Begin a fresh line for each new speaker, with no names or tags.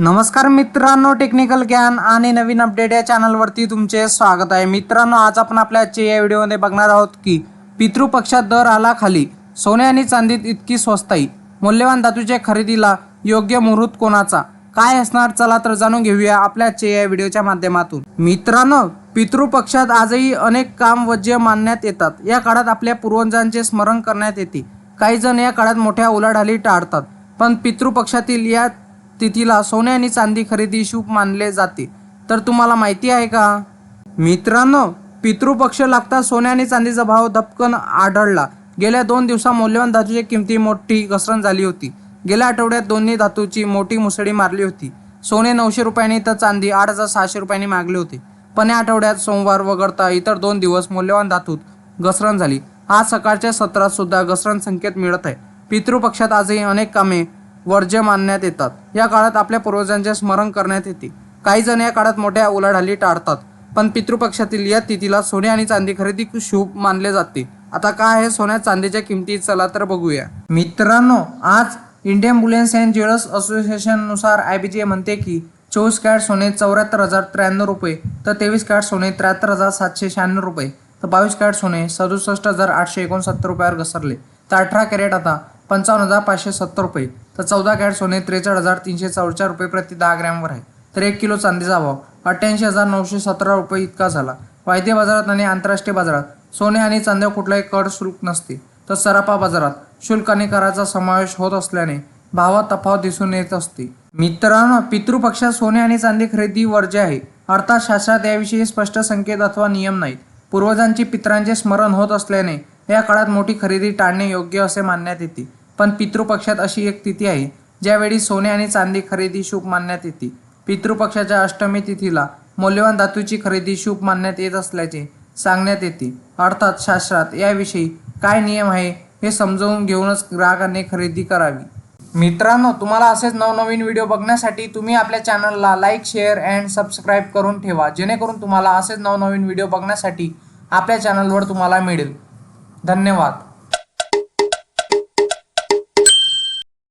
नमस्कार मित्रांनो टेक्निकल ज्ञान आणि नवीन अपडेट या चॅनलवरती तुमचे स्वागत आहे. मित्रांनो आज आपण आपल्या आजच्या या व्हिडिओमध्ये बघणार आहोत की पितृपक्षात दर आला खाली. सोने आणि चांदीत इतकी स्वस्ताई मौल्यवान धातूच्या खरेदीला योग्य मुहूर्त कोणाचा? काय असणार? चला तर जाणून घेऊया आपल्या आजच्या या व्हिडिओच्या माध्यमातून. मित्रांनो पितृपक्षात आजही अनेक काम वज्य मानण्यात येतात. या काळात आपल्या पूर्वजांचे स्मरण करण्यात येते. काही जण या काळात मोठ्या उलाढाली टाळतात. पण पितृपक्षातील या तिथीला सोने आणि चांदी खरेदी शुभ मानले जाते. तर तुम्हाला माहिती आहे का? मित्रांनो पितृपक्ष लागता सोने आणि चांदीचा भाव धपकन आढळला. गेल्या दोन दिवसा मौल्यवान धातूची किमती मोठी घसरण झाली होती. गेल्या आठवड्यात दोन्ही धातूची मोठी मुसळी मारली होती. सोने नऊशे रुपयांनी तर चांदी आठ हजार सहाशे रुपयांनी मागले होते. पण या आठवड्यात सोमवार वगळता इतर दोन दिवस मौल्यवान धातूत घसरण झाली. आज सकाळच्या सत्रात सुद्धा घसरण संकेत मिळत आहे. पितृपक्षात आजही अनेक कामे वर्ज्य मानण्यात येतात. या काळात आपल्या पूर्वजांचे स्मरण करण्यात येते. काही जण या काळात मोठ्या उलाढाली टाळतात पण पितृपक्षातील या तिथीला सोने आणि चांदी खरेदी शुभ मानले जाते. आता काय आहे सोन्या चांदीच्या किमती? चला तर बघूया. मित्रांनो आज इंडियन बुलेन्स अँड ज्वेलर्स असोसिएशननुसार आयबीजे म्हणते की चोवीस कॅरेट सोने चौऱ्याहत्तर हजार त्र्याण्णव रुपये तर तेवीस कॅरेट सोने त्र्याहत्तर हजार सातशे शहाण्णव रुपये तर बावीस कॅरेट सोने सदुसष्ट हजार आठशे एकोणसत्तर रुपयावर घसरले. तर अठरा कॅरेट आता पंचावन्न हजार पाचशे सत्तर रुपये तर चौदा कॅरेट सोने त्रेचाळीस हजार तीनशे चौचार रुपये प्रति दहा ग्रॅमवर आहे. तर एक किलो चांदीचा भाव अठ्ठ्याऐंशी हजार नऊशे सतरा रुपये इतका झाला. वायदे बाजारात आणि आंतरराष्ट्रीय बाजारात सोने आणि चांद्या कुठलाही कर शुल्क नसते. तर सराफा बाजारात शुल्क आणि कराचा समावेश होत असल्याने भावात तफावत दिसून येत असते. मित्रांनो पितृपक्षात सोने आणि चांदी खरेदी वर्ज्य आहे. अर्थात शास्त्रात याविषयी स्पष्ट संकेत अथवा नियम नाहीत. पूर्वजांची पितरांचे स्मरण होत असल्याने या काळात मोठी खरेदी टाळणे योग्य असे मानण्यात येते. पण पितृपक्षात अशी एक तिथी आहे ज्यावेळी सोने आणि चांदी खरेदी शुभ मानण्यात येते. पितृपक्षाच्या अष्टमी तिथीला मौल्यवान धातूची खरेदी शुभ मानण्यात येत असल्याचे सांगण्यात येते. अर्थात शास्त्रात याविषयी काय नियम आहे हे समजावून घेऊनच ग्राहकांनी खरेदी करावी. मित्रांनो तुम्हाला असेच नवनवीन व्हिडिओ बघण्यासाठी तुम्ही आपल्या चॅनलला लाईक शेअर अँड सबस्क्राईब करून ठेवा. जेणेकरून तुम्हाला असेच नवनवीन व्हिडिओ बघण्यासाठी आपल्या चॅनलवर तुम्हाला मिळेल. धन्यवाद.